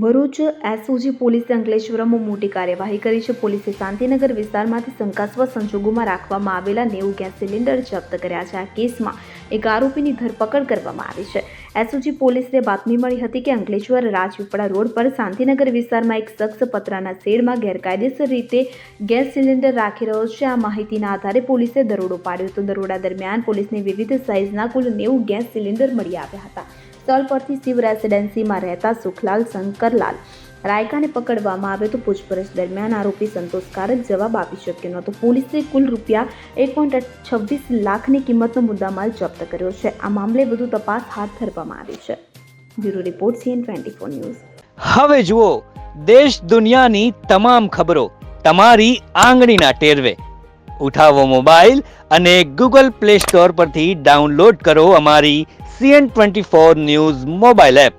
Bharuch SOG પોલીસે અંકલેશ્વરમાં મોટી કાર્યવાહી કરી છે. પોલીસે શાંતિનગર વિસ્તારમાંથી શંકાસ્પદ સંજોગોમાં રાખવામાં આવેલા નેવું ગેસ સિલિન્ડર જપ્ત કર્યા છે. આ કેસમાં એક આરોપીની ધરપકડ કરવામાં આવી છે. એસઓજી પોલીસને બાતમી મળી હતી કે અંકલેશ્વર રાજપીપળા રોડ પર શાંતિનગર વિસ્તારમાં એક શખ્સ પતરાના શેડમાં ગેરકાયદેસર રીતે ગેસ સિલિન્ડર રાખી રહ્યો છે. આ માહિતીના આધારે પોલીસે દરોડો પાડ્યો હતો. દરોડા દરમિયાન પોલીસને વિવિધ સાઇઝના કુલ નેવું ગેસ સિલિન્ડર મળી આવ્યા હતા. સ્થળ પરથી શિવ રેસિડેન્સીમાં રહેતા સુખલાલ શંકરલાલ રાયકાને પકડવામાં આવ્યો તો પૂછપરછ દરમિયાન આરોપી સંતોષકારક જવાબ આપી શક્યો નહોતો. પોલીસે કુલ રૂપિયા એક પોઈન્ટ છવ્વીસ લાખની કિંમતનો મુદ્દામાલ જપ્ત કર્યો છે. આ મામલે વધુ તપાસ હાથ ધરવામાં આવી છે. Bureau report CN twenty four news. હવે જુઓ, દેશ દુનિયાની તમામ ખબરો તમારી આંગળીના ટેરવે. ઉઠાવો મોબાઈલ અને ગૂગલ પ્લે સ્ટોર પરથી ડાઉનલોડ કરો અમારી CN twenty four news mobile app.